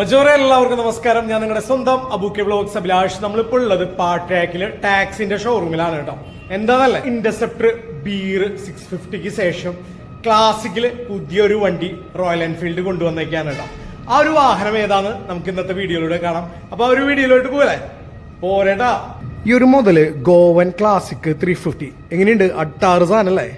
മജോറെ എല്ലാവർക്കും നമസ്കാരം. ഞാൻ നിങ്ങളുടെ സ്വന്തം അബൂക്കെ വ്ലോഗ്സ് അഭിലാഷ്. നമ്മളിപ്പോൾ ഉള്ളത് പാട്രാക്കിൽ ടാക്സിന്റെ ഷോറൂമിലാണ് കേട്ടോ. എന്താന്നല്ല ഇന്റർസെപ്റ്റർ ബീർ സിക്സ് ഫിഫ്റ്റിക്ക് ശേഷം ക്ലാസിക്കിൽ പുതിയൊരു വണ്ടി റോയൽ എൻഫീൽഡ് കൊണ്ടുവന്നേക്കാണ് കേട്ടോ. ആ ഒരു വാഹനം ഏതാണ് നമുക്ക് ഇന്നത്തെ വീഡിയോയിലൂടെ കാണാം. അപ്പൊ ആ ഒരു വീഡിയോയിലോട്ട് പോലെ പോരേട്ടാ. ഈ ഒരു മുതൽ ഗോവൻ ക്ലാസിക് ത്രീ ഫിഫ്റ്റി എങ്ങനെയുണ്ട്? അട്ടാറ് സാധനല്ലേ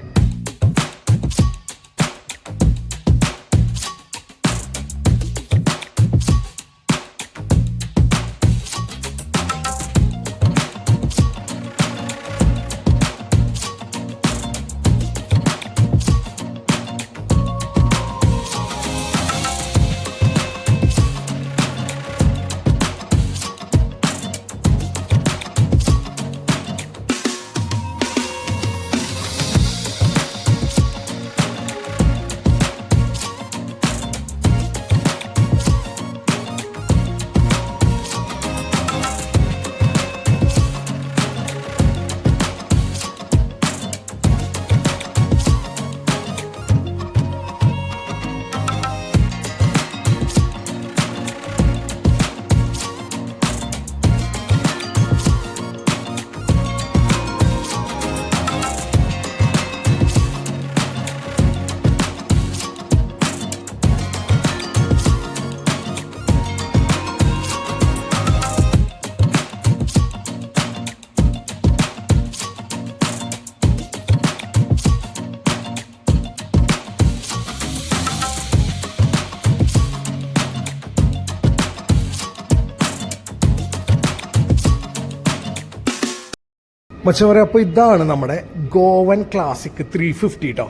മച്ചവരെ അപ്പോൾ ഇതാണ് നമ്മുടെ ഗോവൻ ക്ലാസിക് ത്രീ ഫിഫ്റ്റി കേട്ടോ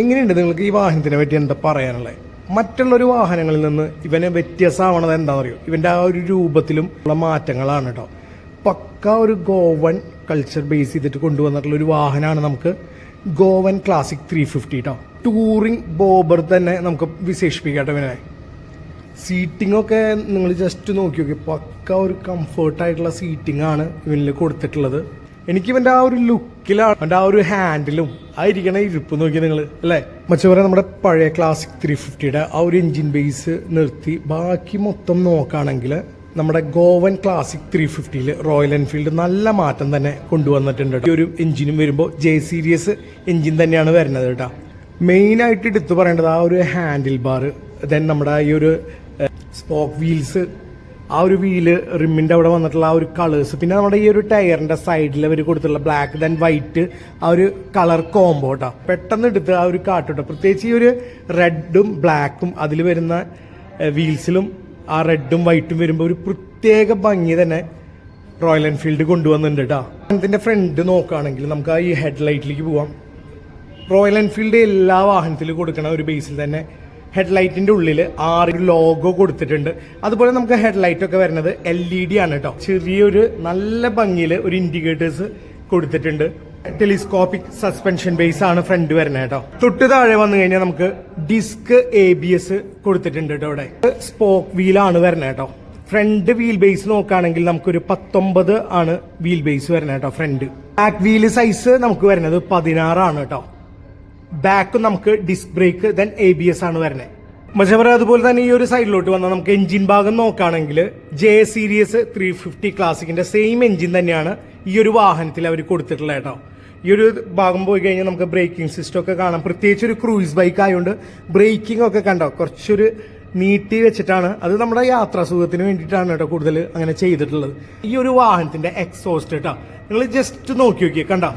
എങ്ങനെയുണ്ട് നിങ്ങൾക്ക് ഈ വാഹനത്തിനെ പറ്റി എന്താ പറയാനുള്ളത്? മറ്റുള്ളൊരു വാഹനങ്ങളിൽ നിന്ന് ഇവനെ എന്താണെന്ന് എന്താണെന്നറിയോ? ഇവന്റെ ആ ഒരു രൂപത്തിലും ഉള്ള മാറ്റങ്ങളാണ് കേട്ടോ പക്ക ഒരു ഗോവൻ കൾച്ചർ ബേസ് ചെയ്തിട്ട് കൊണ്ടുവന്നിട്ടുള്ള ഒരു വാഹനമാണ് നമുക്ക് ഗോവൻ ക്ലാസിക് ത്രീ ഫിഫ്റ്റി കേട്ടോ ടൂറിംഗ് ബോബർ തന്നെ നമുക്ക് വിശേഷിപ്പിക്കാം കേട്ടോ ഇവനെ. സീറ്റിംഗ് ഒക്കെ നിങ്ങൾ ജസ്റ്റ് നോക്കി നോക്കി പക്ക ഒരു കംഫർട്ട് ആയിട്ടുള്ള സീറ്റിംഗ് ആണ് ഇവനിൽ കൊടുത്തിട്ടുള്ളത്. എനിക്ക് ഇവന്റെ ആ ഒരു ലുക്കിലാണ് അവന്റെ ആ ഒരു ഹാൻഡിലും ആ ഇരിക്കണ ഇരിപ്പ് നോക്കി നിങ്ങൾ അല്ലേ? മച്ചവരെ നമ്മുടെ പഴയ ക്ലാസിക് ത്രീ ഫിഫ്റ്റിയുടെ ആ ഒരു എഞ്ചിൻ ബേസ് നിർത്തി ബാക്കി മൊത്തം നോക്കുകയാണെങ്കിൽ നമ്മുടെ ഗോവൻ ക്ലാസിക് ത്രീ ഫിഫ്റ്റിയിൽ റോയൽ എൻഫീൽഡ് നല്ല മാറ്റം തന്നെ കൊണ്ടുവന്നിട്ടുണ്ട് ഈ ഒരു എഞ്ചിനും വരുമ്പോൾ ജെ സീരീസ് എഞ്ചിൻ തന്നെയാണ് വരുന്നത് കേട്ടോ. മെയിൻ ആയിട്ട് എടുത്തു പറയേണ്ടത് ആ ഒരു ഹാൻഡിൽ ബാർ ദെൻ നമ്മുടെ ഈ ഒരു സ്പോക്ക് വീൽസ് ആ ഒരു വീൽ റിമ്മിന്റെ അവിടെ വന്നിട്ടുള്ള ആ ഒരു കളേഴ്സ് പിന്നെ നമ്മുടെ ഈ ഒരു ടയറിന്റെ സൈഡിൽ അവർ കൊടുത്തുള്ള ബ്ലാക്ക് ദൻ വൈറ്റ് ആ ഒരു കളർ കോംബോ കേട്ടോ പെട്ടെന്ന് എടുത്ത് ആ ഒരു കാട്ടുട്ടോ പ്രത്യേകിച്ച് ഈ ഒരു റെഡും ബ്ലാക്കും അതിൽ വരുന്ന വീൽസിലും ആ റെഡും വൈറ്റും വരുമ്പോൾ ഒരു പ്രത്യേക ഭംഗി തന്നെ റോയൽ എൻഫീൽഡ് കൊണ്ടുവന്നിട്ടുണ്ട് കേട്ടോ അതിന്റെ ഫ്രണ്ട് നോക്കുകയാണെങ്കിൽ നമുക്ക് ആ ഈ ഹെഡ് ലൈറ്റിലേക്ക് പോവാം. റോയൽ എൻഫീൽഡ് എല്ലാ വാഹനത്തിലും കൊടുക്കണ ഒരു ബേസിൽ തന്നെ ഹെഡ്ലൈറ്റിന്റെ ഉള്ളിൽ ആറ് ലോഗോ കൊടുത്തിട്ടുണ്ട്. അതുപോലെ നമുക്ക് ഹെഡ്ലൈറ്റ് ഒക്കെ വരുന്നത് എൽ ഇ ഡി ആണ് കേട്ടോ ചെറിയൊരു നല്ല ഭംഗിയിൽ ഒരു ഇൻഡിക്കേറ്റേഴ്സ് കൊടുത്തിട്ടുണ്ട്. ടെലിസ്കോപ്പിക് സസ്പെൻഷൻ ബേസ് ആണ് ഫ്രണ്ട് വരുന്നത് കേട്ടോ തൊട്ട് താഴെ വന്നു കഴിഞ്ഞാൽ നമുക്ക് ഡിസ്ക് എ ബി എസ് കൊടുത്തിട്ടുണ്ട് കേട്ടോ ഇവിടെ സ്പോക്ക് ആണ് വരുന്നത് കേട്ടോ ഫ്രണ്ട് വീൽ ബേസ് നോക്കുകയാണെങ്കിൽ നമുക്കൊരു പത്തൊമ്പത് ആണ് വീൽ ബേസ് വരുന്നത് കേട്ടോ ഫ്രണ്ട് ബാക്ക് വീൽ സൈസ് നമുക്ക് വരുന്നത് പതിനാറാണ് കേട്ടോ ബാക്ക് നമുക്ക് disc brake then A B S ആണ് വരുന്നത് മജബറ അതുപോലെ തന്നെ ഈ ഒരു സൈഡിലോട്ട് വന്നാൽ നമുക്ക് എഞ്ചിൻ ഭാഗം നോക്കുകയാണെങ്കിൽ ജെ സീരീസ് ത്രീ ഫിഫ്റ്റി ക്ലാസിക്കിന്റെ സെയിം എഞ്ചിൻ തന്നെയാണ് ഈ ഒരു വാഹനത്തിൽ അവർ കൊടുത്തിട്ടുള്ളത് കേട്ടോ. ഈ ഒരു ഭാഗം പോയി കഴിഞ്ഞാൽ നമുക്ക് ബ്രേക്കിംഗ് സിസ്റ്റം ഒക്കെ കാണാം. പ്രത്യേകിച്ച് ഒരു ക്രൂയിസ് ബൈക്ക് ആയതുകൊണ്ട് ബ്രേക്കിംഗ് ഒക്കെ കണ്ടോ? കുറച്ചൊരു നീട്ടി വെച്ചിട്ടാണ്. അത് നമ്മുടെ യാത്രാ സുഖത്തിന് വേണ്ടിയിട്ടാണ് കേട്ടോ കൂടുതൽ അങ്ങനെ ചെയ്തിട്ടുള്ളത്. ഈ ഒരു വാഹനത്തിന്റെ എക്സോസ്റ്റ് കേട്ടോ. നിങ്ങൾ ജസ്റ്റ് നോക്കി നോക്കിയേ കണ്ടോ?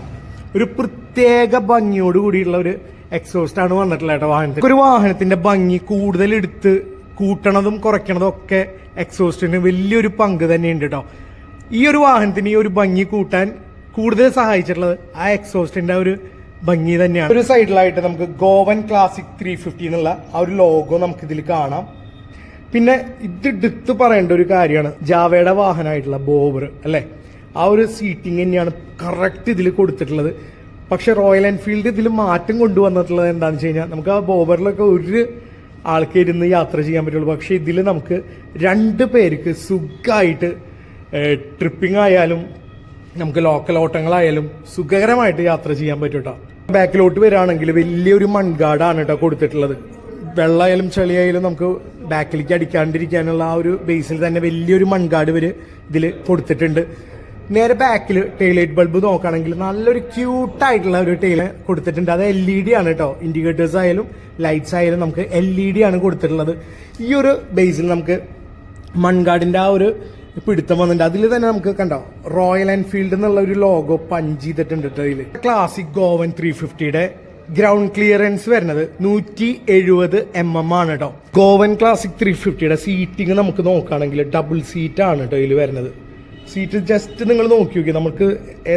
ഒരു പ്രത്യേക ഭംഗിയോട് കൂടിയുള്ള ഒരു എക്സോസ്റ്റ് ആണ് വന്നിട്ടുള്ളത് കേട്ടോ വാഹനത്തിൽ. ഒരു വാഹനത്തിന്റെ ഭംഗി കൂടുതൽ എടുത്ത് കൂട്ടണതും കുറയ്ക്കണതും ഒക്കെ എക്സോസ്റ്റിന് വലിയൊരു പങ്ക് തന്നെയുണ്ട് കേട്ടോ. ഈ ഒരു വാഹനത്തിന് ഈ ഒരു ഭംഗി കൂട്ടാൻ കൂടുതൽ സഹായിച്ചിട്ടുള്ളത് ആ എക്സോസ്റ്റിന്റെ ഒരു ഭംഗി തന്നെയാണ്. ഒരു സൈഡിലായിട്ട് നമുക്ക് ഗോവൻ ക്ലാസിക് ത്രീ ഫിഫ്റ്റി എന്നുള്ള ആ ഒരു ലോഗോ നമുക്ക് ഇതിൽ കാണാം. പിന്നെ ഇത് എടുത്ത് പറയേണ്ട ഒരു കാര്യമാണ് ജാവയുടെ വാഹനമായിട്ടുള്ള ബോബർ അല്ലേ? ആ ഒരു സീറ്റിംഗ് തന്നെയാണ് കറക്റ്റ് ഇതിൽ കൊടുത്തിട്ടുള്ളത്. പക്ഷെ റോയൽ എൻഫീൽഡ് ഇതിൽ മാറ്റം കൊണ്ടുവന്നിട്ടുള്ളത് എന്താണെന്ന് വെച്ച് കഴിഞ്ഞാൽ നമുക്ക് ആ ബോബറിലൊക്കെ ഒരു ആൾക്ക് ഇരുന്ന് യാത്ര ചെയ്യാൻ പറ്റുള്ളൂ. പക്ഷെ ഇതിൽ നമുക്ക് രണ്ട് പേർക്ക് സുഖമായിട്ട് ട്രിപ്പിംഗ് ആയാലും നമുക്ക് ലോക്കൽ ഓട്ടങ്ങളായാലും സുഖകരമായിട്ട് യാത്ര ചെയ്യാൻ പറ്റും കേട്ടോ ബാക്കിലോട്ട് വരികയാണെങ്കിൽ വലിയൊരു മൺകാടാണ് കേട്ടോ കൊടുത്തിട്ടുള്ളത്. വെള്ളമായാലും ചെളിയായാലും നമുക്ക് ബാക്കിലേക്ക് അടിക്കാണ്ടിരിക്കാനുള്ള ആ ഒരു ബേസിൽ തന്നെ വലിയൊരു മൺകാട് ഇവർ ഇതിൽ കൊടുത്തിട്ടുണ്ട്. നേരെ ബാക്കിൽ ടെയിലൈറ്റ് ബൾബ് നോക്കുകയാണെങ്കിൽ നല്ലൊരു ക്യൂട്ടായിട്ടുള്ള ഒരു ടെയിൽ കൊടുത്തിട്ടുണ്ട്. അത് എൽ ഇ ഡി ആണ് കേട്ടോ. ഇൻഡിക്കേറ്റേഴ്സ് ആയാലും ലൈറ്റ്സ് ആയാലും നമുക്ക് എൽ ഇ ഡി ആണ് കൊടുത്തിട്ടുള്ളത്. ഈ ഒരു ബേസിൽ നമുക്ക് മൺകാടിന്റെ ആ ഒരു പിടുത്തം വന്നിട്ടുണ്ട്. അതിൽ തന്നെ നമുക്ക് കണ്ടോ റോയൽ എൻഫീൽഡ് എന്നുള്ള ഒരു ലോഗോ പഞ്ച് ചെയ്തിട്ടുണ്ട് കേട്ടോ ഇതിൽ ക്ലാസിക് ഗോവൻ ത്രീ ഫിഫ്റ്റിയുടെ ഗ്രൗണ്ട് ക്ലിയറൻസ് വരുന്നത് നൂറ്റി എഴുപത് എം എം ആണ് കേട്ടോ. ഗോവൻ ക്ലാസിക് ത്രീ ഫിഫ്റ്റിയുടെ സീറ്റിംഗ് നമുക്ക് നോക്കുകയാണെങ്കിൽ ഡബിൾ സീറ്റ് ആണ് കേട്ടോ ഇതിൽ വരുന്നത്. സീറ്റ് ജസ്റ്റ് നിങ്ങൾ നോക്കി നോക്കി നമുക്ക്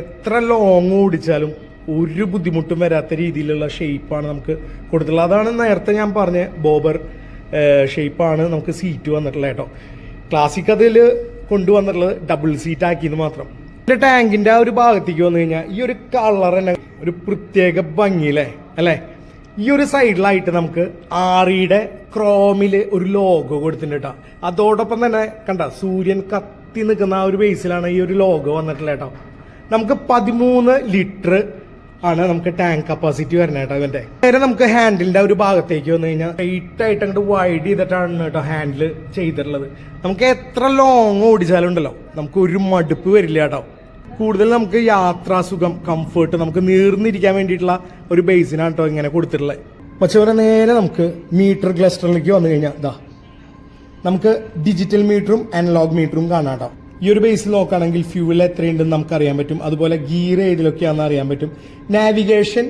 എത്ര ലോങ് ഓടിച്ചാലും ഒരു ബുദ്ധിമുട്ടും വരാത്ത രീതിയിലുള്ള ഷേപ്പാണ് നമുക്ക് കൊടുത്തിട്ടുള്ളത്. അതാണ് നേരത്തെ ഞാൻ പറഞ്ഞ ബോബർ ഷേപ്പാണ് നമുക്ക് സീറ്റ് വന്നിട്ടുള്ളത് കേട്ടോ. ക്ലാസിക് അതിൽ കൊണ്ടുവന്നിട്ടുള്ളത് ഡബിൾ സീറ്റ് ആക്കിയെന്ന് മാത്രം. ഇതിന്റെ ടാങ്കിന്റെ ആ ഒരു ഭാഗത്തേക്ക് വന്നു കഴിഞ്ഞാൽ ഈ ഒരു കളർ തന്നെ ഒരു പ്രത്യേക ഭംഗിയില്ലേ അല്ലേ? ഈ ഒരു സൈഡിലായിട്ട് നമുക്ക് ആറിയുടെ ക്രോമിൽ ഒരു ലോഗോ കൊടുത്തിട്ടുണ്ട് കേട്ടോ. അതോടൊപ്പം തന്നെ കണ്ട സൂര്യൻ കത്തി നിൽക്കുന്ന ആ ഒരു ബേസിലാണ് ഈ ഒരു ലോഗോ വന്നിട്ടുള്ളത് കേട്ടോ. നമുക്ക് പതിമൂന്ന് ലിറ്റർ ആണ് നമുക്ക് ടാങ്ക് കപ്പാസിറ്റി വരുന്നത് കേട്ടോ ഇവന്റെ നേരെ നമുക്ക് ഹാൻഡിലിന്റെ ഒരു ഭാഗത്തേക്ക് വന്നു കഴിഞ്ഞാൽ സ്ട്രൈറ്റ് ആയിട്ട് അങ്ങോട്ട് വൈഡ് ചെയ്തിട്ടാണ് കേട്ടോ ഹാൻഡിൽ ചെയ്തിട്ടുള്ളത്. നമുക്ക് എത്ര ലോങ് ഓടിച്ചാലും ഉണ്ടല്ലോ. നമുക്ക് ഒരു മടുപ്പ് വരില്ല കേട്ടോ. കൂടുതൽ നമുക്ക് യാത്രാസുഖം കംഫേർട്ട് നമുക്ക് നീർന്നിരിക്കാൻ വേണ്ടിയിട്ടുള്ള ഒരു ബേസിനാണ് കേട്ടോ ഇങ്ങനെ കൊടുത്തിട്ടുള്ളത്. പക്ഷെ വരെ നേരെ നമുക്ക് മീറ്റർ ക്ലസ്റ്ററിലേക്ക് വന്നു കഴിഞ്ഞാൽ ഇതാ നമുക്ക് ഡിജിറ്റൽ മീറ്ററും അനലോഗ് മീറ്ററും കാണാം ഈ ഒരു ബേസിൽ നോക്കുകയാണെങ്കിൽ ഫ്യൂവൽ എത്രയുണ്ടെന്ന് നമുക്ക് അറിയാൻ പറ്റും. അതുപോലെ ഗിയർ ഏതിലൊക്കെയാണെന്ന് അറിയാൻ പറ്റും. നാവിഗേഷൻ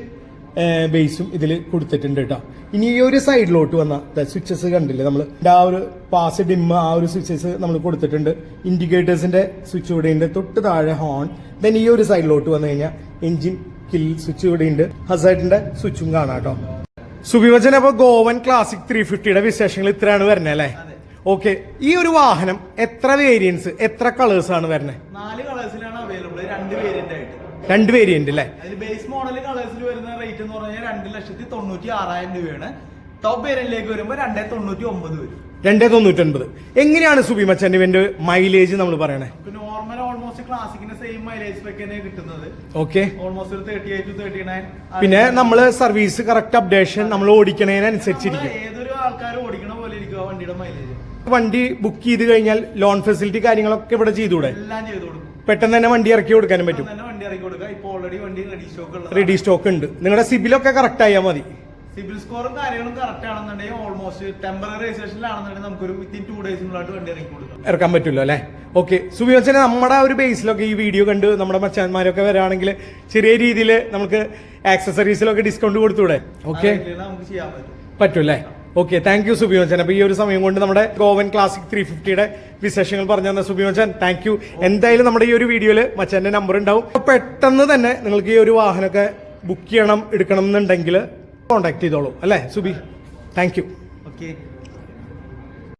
ബേസും ഇതിൽ കൊടുത്തിട്ടുണ്ട് കേട്ടോ ഇനി ഈ ഒരു സൈഡിലോട്ട് വന്ന സ്വിച്ചസ് കണ്ടില്ലേ നമ്മൾ ആ ഒരു പാസ് ഡിം ആ ഒരു സ്വിച്ചസ് നമ്മൾ കൊടുത്തിട്ടുണ്ട്. ഇൻഡിക്കേറ്റേഴ്സിന്റെ സ്വിച്ച് ഇവിടെ ഉണ്ട് തൊട്ട് താഴെ ഹോൺ ദെൻ ഈ ഒരു സൈഡിലോട്ട് വന്നു കഴിഞ്ഞാൽ എഞ്ചിൻ കിൽ സ്വിച്ച് ഇവിടെ ഉണ്ട് ഹസൈഡിന്റെ സ്വിച്ചും കാണാം കേട്ടോ സുവിഭജന ഗോവൻ ക്ലാസിക് ത്രീ ഫിഫ്റ്റിയുടെ വിശേഷങ്ങൾ ഇത്രയാണ് വരുന്നത് അല്ലേ? ഓക്കെ ഈ ഒരു വാഹനം എത്ര വേരിയൻസ് എത്ര കളേഴ്സ് ആണ് വരുന്നത് നാല് കളേഴ്സിലാണ് അവൈലബിൾ രണ്ട് വേരിയന്റ് ആയിട്ട്. രണ്ട് വേരിയന്റ് അല്ലേ ബേസ് മോഡൽ കളേഴ്സിൽ വരുന്ന റേറ്റ് എന്ന് പറഞ്ഞാൽ രണ്ട് ലക്ഷത്തി തൊണ്ണൂറ്റി ആറായിരം രൂപയാണ്. ടോപ്പ് വേരിയന്റിലേക്ക് വരുമ്പോൾ രണ്ടേ തൊണ്ണൂറ്റി ഒമ്പത് വരും. രണ്ടേ തൊണ്ണൂറ്റൊൻപത് എങ്ങനെയാണ് സുബി മച്ചൻ ഇവന്റെ മൈലേജ് നമ്മൾ പറയണേ? നോർമൽ ഓൾമോസ്റ്റ് ക്ലാസിക്കിന്റെ സെയിം മൈലേജ് തന്നെ കിട്ടുന്നത്. ഓക്കെ ഓൾമോസ്റ്റ് ഒരു thirty eight to thirty nine പിന്നെ നമ്മൾ സർവീസ് കറക്റ്റ് അപ്ഡേഷൻ നമ്മൾ ഓടിക്കണതിനനുസരിച്ചിരിക്കും ഏതൊരു ആൾക്കാർ ഓടിക്കണ. വണ്ടി ബുക്ക് ചെയ്ത് കഴിഞ്ഞാൽ ലോൺ ഫെസിലിറ്റി കാര്യങ്ങളൊക്കെ ഇവിടെ ചെയ്തുകൂടെ? എല്ലാം ചെയ്തു കൊടുക്കും. പെട്ടെന്ന് തന്നെ വണ്ടി ഇറക്കി കൊടുക്കാനും പറ്റും. തന്നെ വണ്ടി ഇറക്കി കൊടുക്കുക. ഇപ്പൊ ഓൾറെഡി വണ്ടി റെഡി സ്റ്റോക്ക് ഉള്ളത് റെഡി സ്റ്റോക്ക് ഉണ്ട്. നിങ്ങളുടെ സിബിലൊക്കെ കറക്റ്റ് ആയാൽ മതി. സിബിൽ സ്കോറും കാര്യങ്ങളും കറക്റ്റ് ആണെന്നുണ്ടെങ്കിൽ ഓൾമോസ്റ്റ് ടെമ്പററി രജിസ്ട്രേഷനിലാണെന്നുണ്ടെങ്കിൽ നമുക്കൊരു വിത്തിൻ ടു ഡേയ്സിനുള്ളിലായിട്ട് വണ്ടി ഇറക്കി കൊടുക്കാം. ഇറക്കാൻ പറ്റുമല്ലോ അല്ലേ? ഓക്കെ സുബിവച്ചനെ നമ്മുടെ ഒരു ബേസിലൊക്കെ ഈ വീഡിയോ കണ്ട് നമ്മുടെ മച്ചാന്മാരൊക്കെ വരാണെങ്കിൽ ചെറിയ രീതിയിൽ നമുക്ക് ആക്സസറീസിലൊക്കെ ഡിസ്കൗണ്ട് കൊടുത്തൂടെ? ഓക്കെ നമുക്ക് ചെയ്യാൻ പറ്റും. പറ്റും അല്ലേ ഓക്കെ താങ്ക് യു സുബിമോചൻ അപ്പൊ ഈ ഒരു സമയം കൊണ്ട് നമ്മുടെ ഗോവൻ ക്ലാസിക് ത്രീ ഫിഫ്റ്റിയുടെ വിശേഷങ്ങൾ പറഞ്ഞു തന്ന സുബിമോചൻ താങ്ക് യു എന്തായാലും നമ്മുടെ ഈ ഒരു വീഡിയോയിൽ മച്ചന്റെ നമ്പർ ഉണ്ടാവും. അപ്പൊ പെട്ടെന്ന് തന്നെ നിങ്ങൾക്ക് ഈ ഒരു വാഹനമൊക്കെ ബുക്ക് ചെയ്യണം എടുക്കണം എന്നുണ്ടെങ്കിൽ കോൺടാക്ട് ചെയ്തോളൂ. അല്ലേ സുബി താങ്ക് യു ഓക്കെ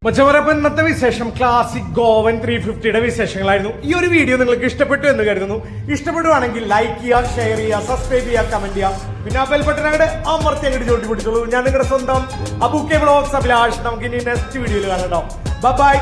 മച്ചവരപ്പ ഇന്നത്തെ വിശേഷം ക്ലാസിക് ഗോവൻ ത്രീ ഫിഫ്റ്റിയുടെ വിശേഷങ്ങളായിരുന്നു. ഈ ഒരു വീഡിയോ നിങ്ങൾക്ക് ഇഷ്ടപ്പെട്ടു എന്ന് കരുതുന്നു. ഇഷ്ടപ്പെടുവാണെങ്കിൽ ലൈക്ക് ചെയ്യുക ഷെയർ ചെയ്യുക സബ്സ്ക്രൈബ് ചെയ്യുക കമന്റ് ചെയ്യുക. പിന്നെ ആ ബെൽബട്ടൻ അങ്ങോട്ട് അമർത്തി അങ്ങോട്ട് ചോട്ടി പിടിച്ചോളൂ ഞാൻ നിങ്ങളുടെ സ്വന്തം അബുക്കെ ബ്ലോഗ്സ് അഭിലാഷ്. നമുക്ക് ഇനി നെക്സ്റ്റ് വീഡിയോയിൽ കാണാം ബൈ